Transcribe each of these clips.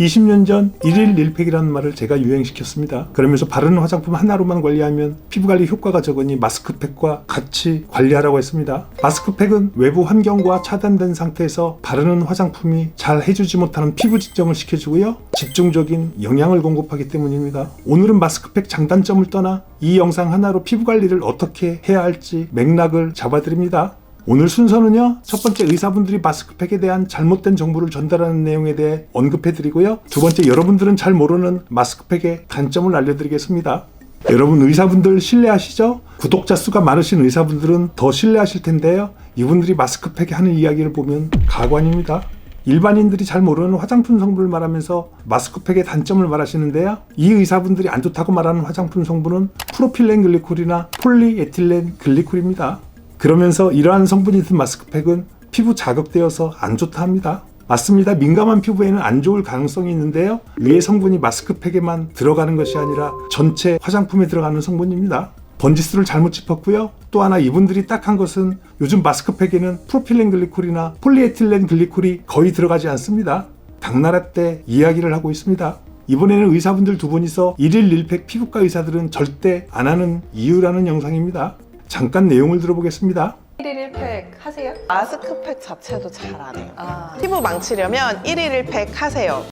20년 전 1일 1팩이라는 말을 제가 유행시켰습니다. 그러면서 바르는 화장품 하나로만 관리하면 피부 관리 효과가 적으니 마스크팩과 같이 관리하라고 했습니다. 마스크팩은 외부 환경과 차단된 상태에서 바르는 화장품이 잘 해주지 못하는 피부 진정을 시켜주고요. 집중적인 영양을 공급하기 때문입니다. 오늘은 마스크팩 장단점을 떠나 이 영상 하나로 피부 관리를 어떻게 해야 할지 맥락을 잡아드립니다. 오늘 순서는요. 첫 번째 의사분들이 마스크팩에 대한 잘못된 정보를 전달하는 내용에 대해 언급해 드리고요. 두 번째 여러분들은 잘 모르는 마스크팩의 단점을 알려드리겠습니다. 여러분 의사분들 신뢰하시죠? 구독자 수가 많으신 의사분들은 더 신뢰하실 텐데요. 이분들이 마스크팩에 하는 이야기를 보면 가관입니다. 일반인들이 잘 모르는 화장품 성분을 말하면서 마스크팩의 단점을 말하시는데요. 이 의사분들이 안 좋다고 말하는 화장품 성분은 프로필렌 글리콜이나 폴리에틸렌 글리콜입니다. 그러면서 이러한 성분이 든 마스크팩은 피부 자극되어서 안 좋다 합니다. 맞습니다. 민감한 피부에는 안 좋을 가능성이 있는데요. 위의 성분이 마스크팩에만 들어가는 것이 아니라 전체 화장품에 들어가는 성분입니다. 번지수를 잘못 짚었고요. 또 하나 이분들이 딱한 것은 요즘 마스크팩에는 프로필렌 글리콜이나 폴리에틸렌 글리콜이 거의 들어가지 않습니다. 당나라 때 이야기를 하고 있습니다. 이번에는 의사분들 두 분이서 1일 1팩 피부과 의사들은 절대 안 하는 이유라는 영상입니다. 잠깐 내용을 들어보겠습니다. 1일 1팩 하세요? 마스크팩 자체도 잘 안 해요. 아. 피부 망치려면 1일 1팩 하세요.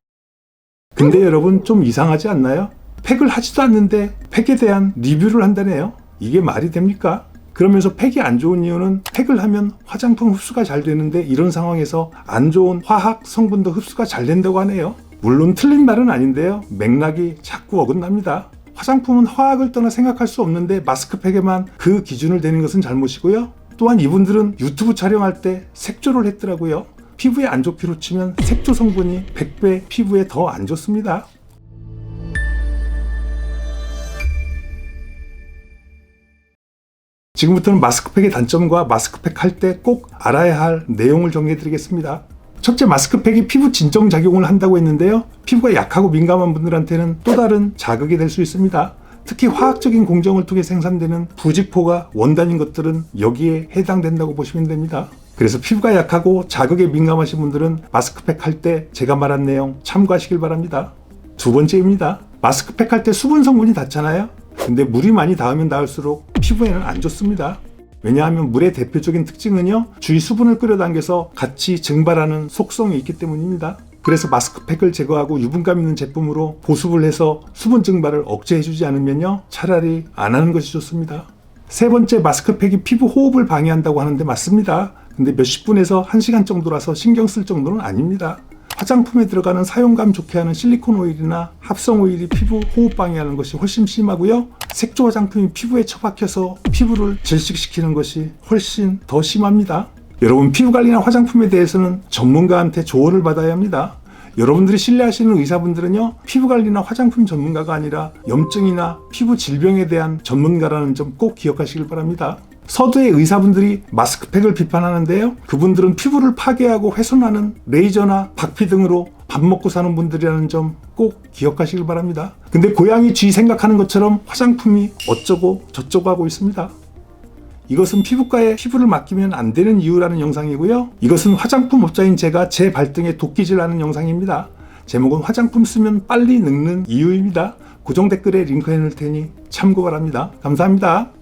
근데 여러분 좀 이상하지 않나요? 팩을 하지도 않는데 팩에 대한 리뷰를 한다네요. 이게 말이 됩니까? 그러면서 팩이 안 좋은 이유는 팩을 하면 화장품 흡수가 잘 되는데 이런 상황에서 안 좋은 화학 성분도 흡수가 잘 된다고 하네요. 물론 틀린 말은 아닌데요. 맥락이 자꾸 어긋납니다. 화장품은 화학을 떠나 생각할 수 없는데 마스크팩에만 그 기준을 대는 것은 잘못이고요. 또한 이분들은 유튜브 촬영할 때 색조를 했더라고요. 피부에 안 좋기로 치면 색조 성분이 100배 피부에 더 안 좋습니다. 지금부터는 마스크팩의 단점과 마스크팩 할 때 꼭 알아야 할 내용을 정리해 드리겠습니다. 첫째, 마스크팩이 피부 진정 작용을 한다고 했는데요. 피부가 약하고 민감한 분들한테는 또 다른 자극이 될 수 있습니다. 특히 화학적인 공정을 통해 생산되는 부직포가 원단인 것들은 여기에 해당된다고 보시면 됩니다. 그래서 피부가 약하고 자극에 민감하신 분들은 마스크팩 할 때 제가 말한 내용 참고하시길 바랍니다. 두 번째입니다. 마스크팩 할 때 수분 성분이 닿잖아요. 근데 물이 많이 닿으면 닿을수록 피부에는 안 좋습니다. 왜냐하면 물의 대표적인 특징은요, 주위 수분을 끌어당겨서 같이 증발하는 속성이 있기 때문입니다. 그래서 마스크팩을 제거하고 유분감 있는 제품으로 보습을 해서 수분 증발을 억제해주지 않으면요, 차라리 안 하는 것이 좋습니다. 세 번째, 마스크팩이 피부 호흡을 방해한다고 하는데 맞습니다. 근데 몇십 분에서 한 시간 정도라서 신경 쓸 정도는 아닙니다. 화장품에 들어가는 사용감 좋게 하는 실리콘 오일이나 합성 오일이 피부 호흡 방해하는 것이 훨씬 심하고요. 색조 화장품이 피부에 처박혀서 피부를 질식시키는 것이 훨씬 더 심합니다. 여러분 피부 관리나 화장품에 대해서는 전문가한테 조언을 받아야 합니다. 여러분들이 신뢰하시는 의사분들은요, 피부 관리나 화장품 전문가가 아니라 염증이나 피부 질병에 대한 전문가라는 점 꼭 기억하시길 바랍니다. 서두의 의사분들이 마스크팩을 비판하는데요. 그분들은 피부를 파괴하고 훼손하는 레이저나 박피 등으로 밥 먹고 사는 분들이라는 점 꼭 기억하시길 바랍니다. 근데 고양이 쥐 생각하는 것처럼 화장품이 어쩌고 저쩌고 하고 있습니다. 이것은 피부과에 피부를 맡기면 안 되는 이유라는 영상이고요. 이것은 화장품 업자인 제가 제 발등에 도끼질하는 영상입니다. 제목은 화장품 쓰면 빨리 늙는 이유입니다. 고정 댓글에 링크 해 놓을 테니 참고 바랍니다. 감사합니다.